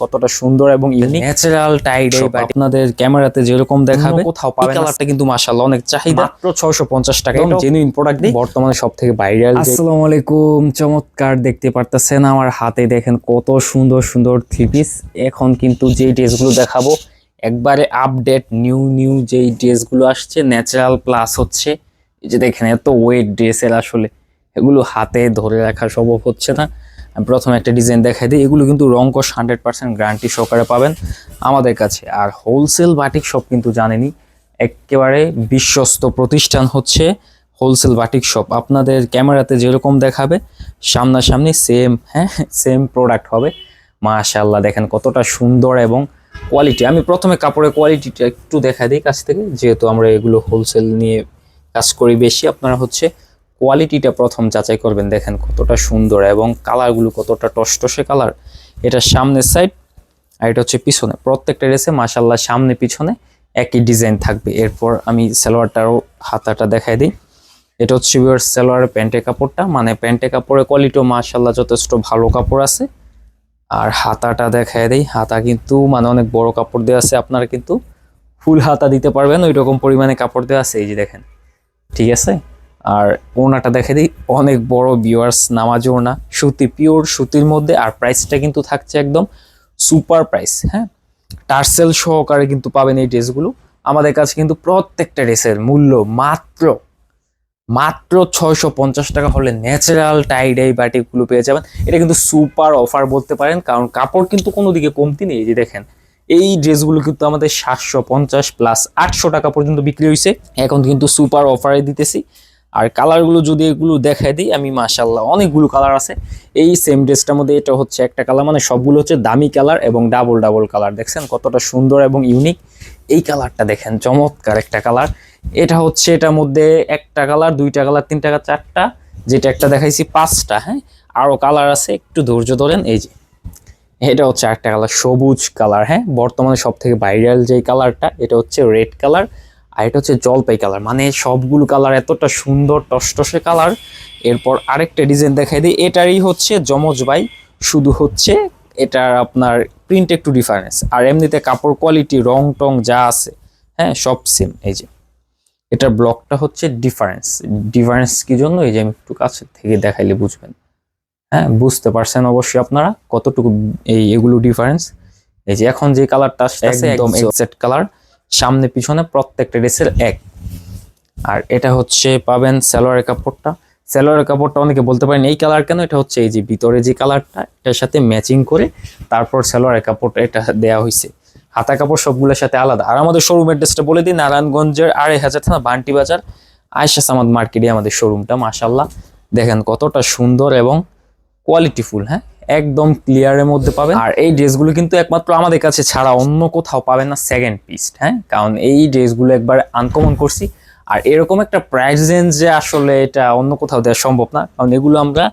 কতটা সুন্দর এবং ইউনিক ন্যাচারাল টাইড আপনাদের ক্যামেরাতে যেরকম দেখাবে কোথাও পাবেন কালারটা কিন্তু মাশাআল্লাহ অনেক চাহিদা। মাত্র 650 টাকা। একদম জেনুইন প্রোডাক্ট বর্তমানে সবথেকে ভাইরাল আসসালামু আলাইকুম চমৎকার দেখতে পারতেছেন। আমার হাতে দেখেন কত সুন্দর সুন্দর থ্রি পিস এখন কিন্তু যে ড্রেসগুলো দেখাবো একবারে আপডেট নিউ নিউ যেই ড্রেসগুলো আসছে ন্যাচারাল প্লাস হচ্ছে। এই যে দেখেন এত ওয়েট ড্রেসের আসলে। এগুলো হাতে ধরে রাখা সম্ভব হচ্ছে না। আমি প্রথমে একটা ডিজাইন দেখাই দিই। এগুলো কিন্তু রঙ্কশ হান্ড্রেড পার্সেন্ট গ্যারান্টি সহকারে পাবেন। আমাদের কাছে আর হোলসেল বাটিক শপ কিন্তু জানেনি একেবারে বিশ্বস্ত প্রতিষ্ঠান হচ্ছে হোলসেল বাটিক শপ আপনাদের ক্যামেরাতে যেরকম দেখাবে, সামনাসামনি সেম হ্যাঁ সেম প্রোডাক্ট হবে। মাশাল্লাহ দেখেন কতটা সুন্দর এবং কোয়ালিটি আমি প্রথমে কাপড়ের কোয়ালিটিটা একটু দেখা দিই কাছ থেকে, যেহেতু আমরা এগুলো হোলসেল নিয়ে কাজ করি বেশি। আপনারা হচ্ছে কোয়ালিটিটা প্রথম যাচাই করবেন, দেখেন কতটা সুন্দর এবং কালারগুলো কতটা টসটসে কালার এটা সামনের সাইড আর এটা হচ্ছে পিছনে। প্রত্যেকটা ড্রেসে মাসাল্লাহ সামনে পিছনে একই ডিজাইন থাকবে। এরপর আমি সালোয়ারটারও হাতাটা দেখাই দিই। এটা হচ্ছে বিয়ার সালোয়ারের প্যান্টের কাপড়টা। মানে প্যান্টের কাপড়ের কোয়ালিটিও মাসাল্লাহ যথেষ্ট ভালো কাপড় আছে। আর হাতাটা দেখায় দেই। হাতা কিন্তু মানে অনেক বড় কাপড় দেওয়া আছে। আপনারা কিন্তু ফুল হাতা দিতে পারবেন। ওই রকম পরিমাণে কাপড় দেওয়া আছে। এই যে দেখেন। ঠিক আছে? আর ওড়নাটা দেখে দিই, অনেক বড় বিওয়ার্স নামাজ ওড়না, সুতি পিওর সুতির মধ্যে, আর প্রাইসটা কিন্তু থাকছে একদম সুপার প্রাইস হ্যাঁ? টার্সেল সহকারে কিন্তু পাবেন এই ড্রেসগুলো আমাদের কাছে কিন্তু প্রত্যেকটা ড্রেসের মূল্য মাত্র মাত্র ছয়শো পঞ্চাশ টাকা হলে ন্যাচারাল টাইড এই বাটিকগুলো পেয়ে যাবেন। এটা কিন্তু সুপার অফার বলতে পারেন, কারণ কাপড় কিন্তু কোনো দিকে কমতি নেই যে দেখেন। এই ড্রেসগুলো কিন্তু আমাদের সাতশো পঞ্চাশ প্লাস আটশো টাকা পর্যন্ত বিক্রি হয়েছে এখন কিন্তু সুপার অফারে দিতেছি। আর কালারগুলো যদি এগুলো দেখাই দিই, আমি মাশাল্লাহ অনেকগুলো কালার আছে। এই সেম ড্রেসটার মধ্যে এটা হচ্ছে একটা কালার মানে সবগুলো হচ্ছে দামি কালার এবং ডাবল ডাবল কালার দেখছেন কতটা সুন্দর এবং ইউনিক এই কালারটা দেখেন, চমৎকার একটা কালার এটা হচ্ছে এটার মধ্যে একটা কালার দুইটা কালার তিনটা কালার চারটা, যেটা একটা দেখাইছি পাঁচটা হ্যাঁ? আরও কালার আছে, একটু ধৈর্য ধরেন, এই যে। এটা হচ্ছে একটা কালার সবুজ কালার হ্যাঁ? বর্তমানে সব থেকে ভাইরাল যে কালারটা এটা হচ্ছে রেড কালার আর এটা হচ্ছে জলপাই কালার। মানে সবগুলো কালার এতটা সুন্দর টসটসে কালার। এরপর আরেকটা ডিজাইন দেখাই দিই। এটারই হচ্ছে জমজ বাই শুধু হচ্ছে এটার আপনার প্রিন্ট একটু ডিফারেন্স আর এমনিতে কাপড় কোয়ালিটি রং টং যা আছে হ্যাঁ সব সেম এই যে। এটার ব্লকটা হচ্ছে ডিফারেন্স ডিফারেন্স কি জন্য? এই যে আমি একটু কাছে থেকে দেখাইলে বুঝবেন। হ্যাঁ বুঝতে পারছেন অবশ্যই আপনারা কতটুকু এই এগুলো ডিফারেন্স এই যে এখন যে কালারটা আসছে একদম এক্সাক্ট কালার। সামনে পিছনে প্রত্যেকটা ড্রেসের এক। আর এটা হচ্ছে পাবেন সালোয়ারের কাপড়টা। সালোয়ারের কাপড়টা অনেকে বলতে পারেন, এই কালার কেন? এটা হচ্ছে এই যে ভিতরে যে কালারটা, এটার সাথে ম্যাচিং করে তারপর সালোয়ারের কাপড়টা এটা দেওয়া হয়েছে হাতা কাপড় সবগুলোর সাথে আলাদা। আর আমাদের শোরুম অ্যাড্রেসটা বলে দিই, নারায়ণগঞ্জের আড়াই হাজার থানা বান্টি বাজার আয়সা সামাদ মার্কেটে আমাদের শোরুমটা মাসাল্লাহ দেখেন কতটা সুন্দর এবং কোয়ালিটিফুল হ্যাঁ? একদম ক্লিয়ারের মধ্যে পাবেন। আর এই ড্রেসগুলো কিন্তু একমাত্র আমাদের কাছে ছাড়া অন্য কোথাও পাবেন না সেকেন্ড পিস হ্যাঁ? কারণ এই ড্রেসগুলো একবার আনকমন করছি। আর এরকম একটা প্রাইস রেঞ্জ যে আসলে এটা অন্য কোথাও দেওয়া সম্ভব না, কারণ এগুলো আমরা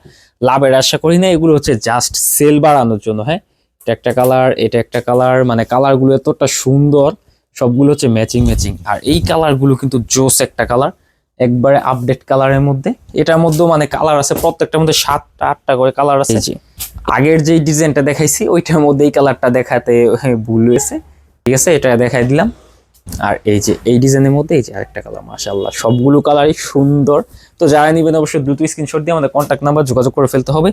লাভের আশা করি না, এগুলো হচ্ছে জাস্ট সেল বাড়ানোর জন্য হ্যাঁ? এটা একটা কালার এটা একটা কালার মানে কালারগুলো এতটা সুন্দর, সবগুলো হচ্ছে ম্যাচিং ম্যাচিং আর এই কালারগুলো কিন্তু জোস একটা কালার একবারে আপডেট কালারের মধ্যে। এটার মধ্যেও মানে কালার আছে প্রত্যেকটার মধ্যে সাতটা আটটা করে কালার আছে। আগের যে ডিজাইনটা দেখাইছি ওইটার মধ্যে এই কালারটা দেখাতে ভুল হয়েছে। ঠিক আছে এটা দেখাই দিলাম। আর এই যে এই ডিজাইনের মধ্যে এই যে আরেকটা কালার মাশাল্লাহ সবগুলো কালারই সুন্দর। তো যারা নেবেন অবশ্যই দ্রুত স্ক্রিনশট দিয়ে আমাদের কন্ট্যাক্ট নাম্বার যোগাযোগ করে ফেলতে হবে।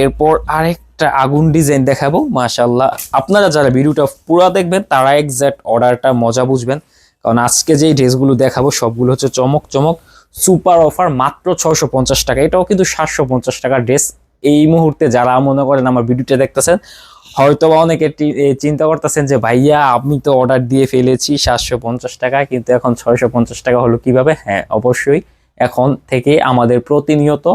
এরপর আরেকটা আগুন ডিজাইন দেখাবো মাশাল্লাহ আপনারা যারা ভিডিওটা পুরো দেখবেন তারা এক্সাক্ট অর্ডারটা মজা বুঝবেন। কারণ আজকে যেই ড্রেসগুলো দেখাবো, সবগুলো হচ্ছে চমক চমক, সুপার অফার মাত্র ছশো পঞ্চাশ টাকা। এটাও কিন্তু সাতশো পঞ্চাশ টাকার ড্রেস। এই মুহূর্তে যারা মনে করেন আমার ভিডিওটা দেখতেছেন হয়তো বা অনেকে চিন্তা করতেছেন যে, ভাইয়া, আমি তো অর্ডার দিয়ে ফেলেছি সাতশো পঞ্চাশ টাকা, কিন্তু এখন ছয়শো পঞ্চাশ টাকা হলো কীভাবে? হ্যাঁ অবশ্যই। এখন থেকে আমাদের প্রতিনিয়ত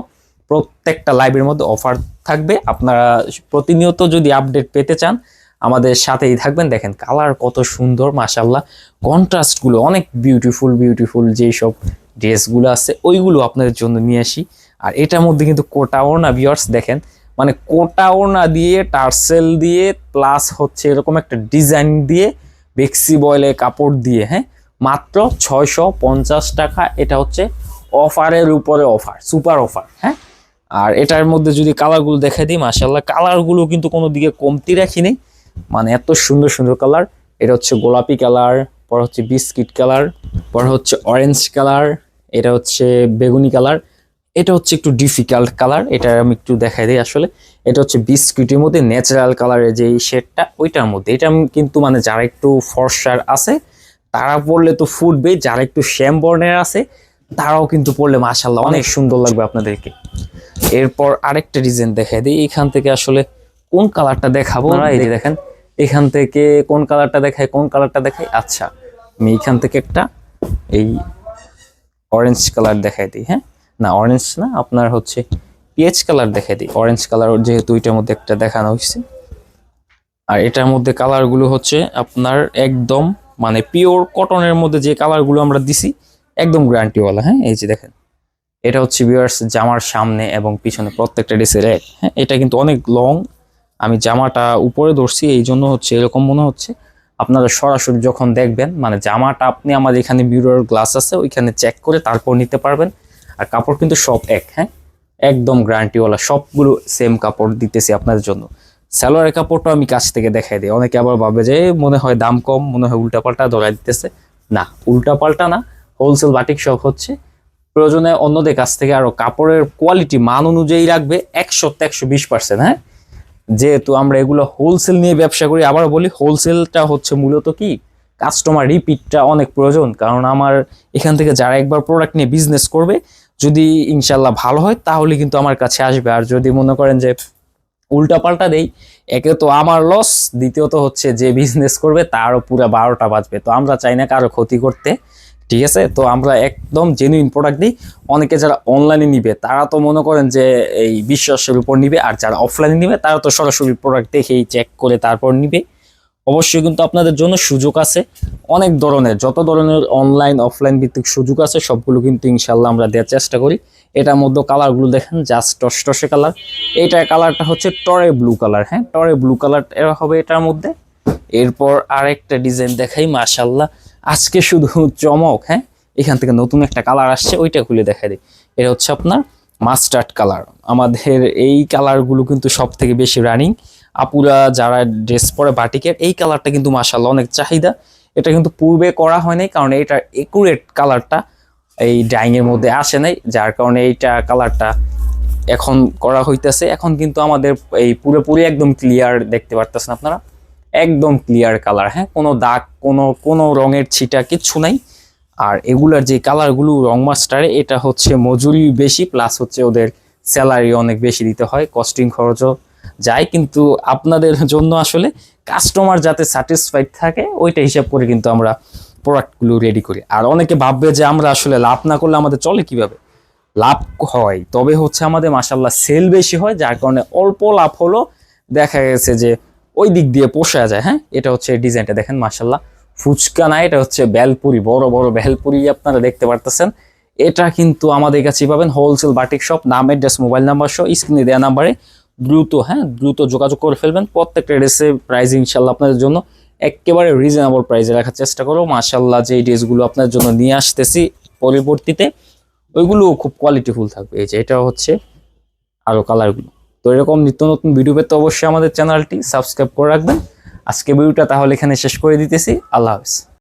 প্রত্যেকটা লাইভের মধ্যে অফার থাকবে। আপনারা প্রতিনিয়ত যদি আপডেট পেতে চান আমাদের সাথেই থাকবেন। দেখেন কালার কত সুন্দর মাসাল্লাহ কন্ট্রাস্টগুলো অনেক বিউটিফুল বিউটিফুল যেই সব ড্রেসগুলো আছে, ওইগুলো আপনাদের জন্য নিয়ে আসি। আর এটার মধ্যে কিন্তু কোটাও না বিয়ার্স দেখেন। মানে কোটাও না দিয়ে, টার্সেল দিয়ে প্লাস হচ্ছে এরকম একটা ডিজাইন দিয়ে, বেক্সি বয়েলে কাপড় দিয়ে হ্যাঁ? মাত্র ছয়শো পঞ্চাশ টাকা। এটা হচ্ছে অফারের উপরে অফার সুপার অফার হ্যাঁ? আর এটার মধ্যে যদি কালারগুলো দেখে দিই মাসাল্লাহ কালারগুলো কিন্তু কোনো দিকে কমতি রাখি রাখিনি মানে এত সুন্দর সুন্দর কালার এটা হচ্ছে গোলাপি কালার পর হচ্ছে বিস্কিট কালার পর হচ্ছে অরেঞ্জ কালার এটা হচ্ছে বেগুনি কালার এটা হচ্ছে একটু ডিফিকাল্ট কালার এটা আমি একটু দেখাই দিই আসলে। এটা হচ্ছে বিস্কিটের মধ্যে ন্যাচারাল কালারের যে শেডটা ওইটার মধ্যে। এটা কিন্তু মানে যারা একটু ফর্সার আছে, তারা পড়লে তো ফুটবে, যারা একটু শ্যাম বর্ণের আছে, তারাও কিন্তু পড়লে মাশাল্লাহ অনেক সুন্দর লাগবে আপনাদেরকে। এরপর আরেকটা ডিজাইন দেখাই দিই। এখান থেকে আসলে কোন কালারটা দেখাবো? না এই যে দেখেন এখান থেকে কোন কালারটা দেখায় কোন কালারটা দেখাই আচ্ছা আমি এখান থেকে একটা এই অরেঞ্জ কালার দেখাই দিই হ্যাঁ? না অরেঞ্জ না আপনার হচ্ছে পিএইচ কালার দেখাই দিই। অরেঞ্জ কালার যেহেতু ওইটার মধ্যে একটা দেখানো হয়েছে। আর এটার মধ্যে কালারগুলো হচ্ছে আপনার একদম মানে পিওর কটনের মধ্যে যে কালারগুলো আমরা দিছি একদম গ্যারান্টিওয়ালা হ্যাঁ? এই যে দেখেন এটা হচ্ছে ভিউয়ার্স জামার সামনে এবং পিছনে প্রত্যেকটা ড্রেসের এক হ্যাঁ? এটা কিন্তু অনেক লং আমি জামাটা উপরে ধরছি, এই জন্য হচ্ছে এরকম মনে হচ্ছে। আপনারা সরাসরি যখন দেখবেন মানে জামাটা আপনি আমাদের এখানে বিউরোর গ্লাস আছে, ওইখানে চেক করে তারপর নিতে পারবেন। আর কাপড় কিন্তু সব এক হ্যাঁ? একদম গ্যারান্টিওয়ালা, সবগুলো সেম কাপড় দিতেছি আপনাদের জন্য। স্যালোয়ারের কাপড়টা আমি কাছ থেকে দেখাই দিই। অনেকে আবার ভাবে যে মনে হয় দাম কম, মনে হয় উল্টাপাল্টা ধরাই দিতেছে। না, উল্টাপাল্টা না হোলসেল বাটিক শপ হচ্ছে। প্রয়োজনে অন্যদের কাছ থেকে আরও কাপড়ের কোয়ালিটি মান অনুযায়ী রাখবে একশো একশো বিশ পার্সেন্ট হ্যাঁ? যেহেতু আমরা এগুলো হোলসেল নিয়ে ব্যবসা করি আবার বলি হোলসেলটা হচ্ছে মূলত কি? কাস্টমার রিপিটটা অনেক প্রয়োজন। কারণ আমার এখান থেকে যারা একবার প্রোডাক্ট নিয়ে বিজনেস করবে, যদি ইনশাল্লাহ ভালো হয়, তাহলে কিন্তু আমার কাছে আসবে। আর যদি মনে করেন যে উল্টা পাল্টা দেই, একে তো আমার লস দ্বিতীয়ত হচ্ছে যে বিজনেস করবে, তারও পুরো বারোটা বাজবে। তো আমরা চাই না কারও ক্ষতি করতে। ঠিক আছে? তো আমরা একদম জেনুইন প্রোডাক্ট দিই অনেকে যারা অনলাইনে নিবে, তারা তো মনে করেন যে এই বিশ্বাসের উপর নিবে, আর যারা অফলাইনে নিবে, তারা তো সরাসরি প্রোডাক্ট দেখেই চেক করে তারপর নিবে। অবশ্যই কিন্তু আপনাদের জন্য সুযোগ আছে। অনেক ধরনের, যত ধরনের অনলাইন অফলাইন ভিত্তিক সুযোগ আছে, সবগুলো কিন্তু ইনশাল্লাহ আমরা দেওয়ার চেষ্টা করি। এটার মধ্যে কালারগুলো দেখেন জাস্ট টসটসে কালার এইটার কালারটা হচ্ছে টরে ব্লু কালার হ্যাঁ? টরে ব্লু কালার হবে এটার মধ্যে। এরপর আরেকটা ডিজাইন দেখাই মাশাল্লাহ আজকে শুধু চমক হ্যাঁ? এখান থেকে নতুন একটা কালার আসছে, ওইটা খুলে দেখা দিই। এটা হচ্ছে আপনার মাস্টার্ড কালার আমাদের এই কালারগুলো কিন্তু সব থেকে বেশি রানিং আপুরা যারা ড্রেস পরে বাটিকের, এই কালারটা কিন্তু মাশাল্লাহ অনেক চাহিদা। এটা কিন্তু পূর্বে করা হয় নাই, কারণ এটার একুরেট কালারটা এই ডাইং এর মধ্যে আসে নাই, যার কারণে এইটা কালারটা এখন করা হইতেছে। এখন কিন্তু আমাদের এই পুরোপুরি একদম ক্লিয়ার দেখতে পারতেছেন আপনারা। একদম ক্লিয়ার কালার হ্যাঁ? কোনো দাগ, কোনো কোনো রঙের ছিটা কিচ্ছু নাই। আর এগুলার যে কালারগুলো রং মাস্টারে এটা হচ্ছে মজুরি বেশি প্লাস হচ্ছে ওদের স্যালারি অনেক বেশি দিতে হয় কস্টিং খরচও যায়। কিন্তু আপনাদের জন্য আসলে কাস্টমার যাতে স্যাটিসফাইড থাকে, ওইটা হিসাব করে কিন্তু আমরা প্রোডাক্টগুলো রেডি করি। আর অনেকে ভাববে যে আমরা আসলে লাভ না করলে আমাদের চলে কীভাবে? লাভ হয়, তবে হচ্ছে আমাদের মাসাল্লাহ সেল বেশি হয়, যার কারণে অল্প লাভ হলো। দেখা গেছে যে ওই দিক দিয়ে পোষা যায় হ্যাঁ? এটা হচ্ছে ডিজাইনটা দেখেন মাসাল্লাহ ফুচকা না, এটা হচ্ছে বেলপুরি, বড় বড় বেলপুরি আপনারা দেখতে পারতেছেন। এটা কিন্তু আমাদের কাছে পাবেন হোলসেল বাটিক শপ নাম অ্যাড্রেস মোবাইল নাম্বার সহ স্ক্রিনে দেওয়া নাম্বারে দ্রুত হ্যাঁ দ্রুত যোগাযোগ করে ফেলবেন। প্রত্যেকটা ড্রেসে প্রাইস ইনশাল্লাহ আপনাদের জন্য একেবারে রিজনেবল প্রাইসে রাখার চেষ্টা করো মাশাল্লাহ যে ড্রেসগুলো আপনার জন্য নিয়ে আসতেছি পরবর্তীতে ওইগুলো খুব কোয়ালিটিফুল থাকবে। এই যে, এটা হচ্ছে আরও কালারগুলো তো এরকম নিত্য নতুন ভিডিও পেতে অবশ্যই আমাদের চ্যানেলটি সাবস্ক্রাইব করে রাখবেন। আজকে ভিডিওটা তাহলে এখানে শেষ করে দিতেছি। আল্লাহ হাফিজ।